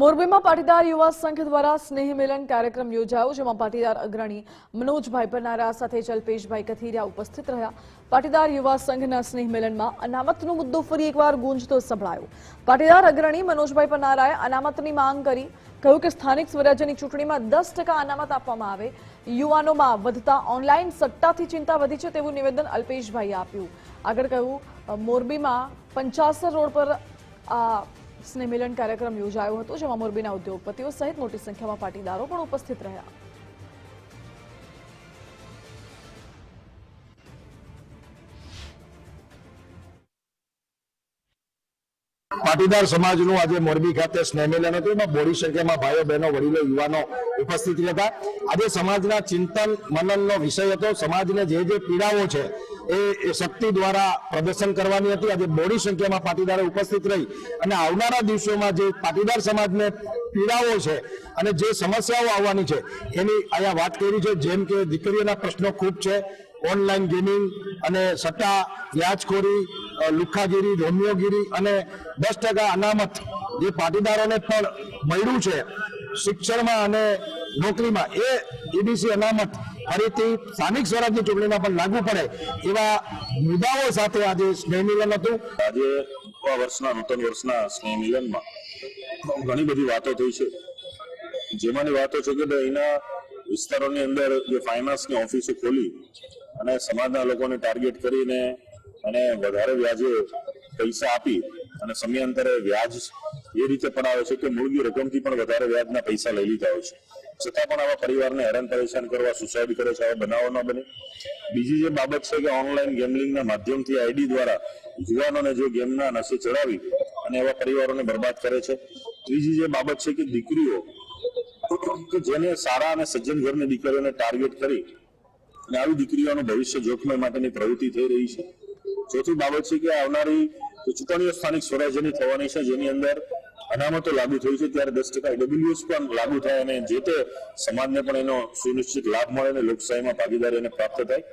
મોરબીમાં પાટીદાર યુવા સંઘ દ્વારા સ્નેહ મિલન કાર્યક્રમ યોજાયો, જેમાં પાટીદાર અગ્રણી મનોજભાઈ પરનારા સાથે જલ્પેશભાઈ કથિરિયા ઉપસ્થિત રહ્યા. પાટીદાર યુવા સંઘના સ્નેહ મિલનમાં અનામતનો મુદ્દો ફરી એકવાર ગુંજતો સંભળાયો. પાટીદાર અગ્રણી મનોજભાઈ પરનારાએ અનામતની માંગ કરી, કહ્યું કે સ્થાનિક સ્વરાજ્યની ચૂંટણીમાં દસ ટકા અનામત આપવામાં આવે. યુવાનોમાં વધતા ઓનલાઈન સટ્ટાથી ચિંતા વધી છે તેવું નિવેદન અલ્પેશભાઈએ આપ્યું. આગળ કહ્યું, મોરબીમાં પંચાસર રોડ પર સ્નેહમિલન કાર્યક્રમ યોજાયો હતો, જેમાં મોરબીના ઉદ્યોગપતિઓ સહિત મોટી સંખ્યામાં પાટીદારો પણ ઉપસ્થિત રહ્યા. પાટીદાર સમાજનું આજે મોરબી ખાતે સ્નેહમિલન હતું. એમાં બોડી સંખ્યામાં ભાઈઓ, બહેનો, વડીલો, યુવાનો ઉપસ્થિત હતા. આજે સમાજના ચિંતન, મનનનો વિષય હતો. સમાજને જે જે પીડાઓ છે એ શક્તિ દ્વારા પ્રદર્શન કરવાની હતી. આજે મોડી સંખ્યામાં પાટીદારો ઉપસ્થિત રહી અને આવનારા દિવસોમાં જે પાટીદાર સમાજને પીડાઓ છે અને જે સમસ્યાઓ આવવાની છે, એની અહીંયા વાત કરી છે. જેમ કે દીકરીઓના પ્રશ્નો ખૂબ છે. ઓનલાઈન ગેમિંગ અને સટ્ટા, વ્યાજખોરી લુખાગીરી રોમિયોગીરી અને દસ ટકા અનામત જે પાટીદારોને પણ મળ્યું છે. શિક્ષણમાં અને નોકરીમાં. એ એબીસી અનામત ફરીથી સ્થાનિક સ્વરાજની ચૂંટણીમાં પણ લાગુ પડે એવા મુદ્દાઓ સાથે આજે સ્નેહ મિલન હતું. આજે આ વર્ષના, નૂતન વર્ષના સ્નેહ મિલનમાં ઘણી બધી વાતો થઈ છે. જેમાંની વાતો છે કે અહીંના વિસ્તારોની અંદર જે ફાઇનાન્સની ઓફિસો ખોલી અને સમાજના લોકોને ટાર્ગેટ કરીને અને વધારે વ્યાજે પૈસા આપી અને સમયાંતરે વ્યાજ એ રીતે પણ આવે છે કે મૂળની રકમથી પણ વધારે વ્યાજના પૈસા લઈ લીધા હોય છે. છતાં પણ આવા પરિવારને હેરાન પરેશાન કરવા સુસાઇડ કરે છે, આવા બનાવો ન બને. બીજી જે બાબત છે કે ઓનલાઈન ગેમલિંગના માધ્યમથી આઈડી દ્વારા યુવાનોને જે ગેમના નશે ચડાવી અને એવા પરિવારોને બરબાદ કરે છે. ત્રીજી જે બાબત છે કે દીકરીઓ કે જેને સારા અને સજ્જન ઘરની દીકરીઓને ટાર્ગેટ કરી અને આવી દીકરીઓનું ભવિષ્ય જોખમે માટેની પ્રવૃત્તિ થઈ રહી છે. ચોથી બાબત છે કે આવનારી જે ચૂંટણીઓ સ્થાનિક સ્વરાજ્યની થવાની છે, જેની અંદર અનામતો લાગુ થઈ છે, ત્યારે દસ ટકા ડબલ્યુએસ પણ લાગુ થાય અને જે તે સમાજને પણ એનો સુનિશ્ચિત લાભ મળે અને લોકશાહીમાં ભાગીદારી એને પ્રાપ્ત થાય.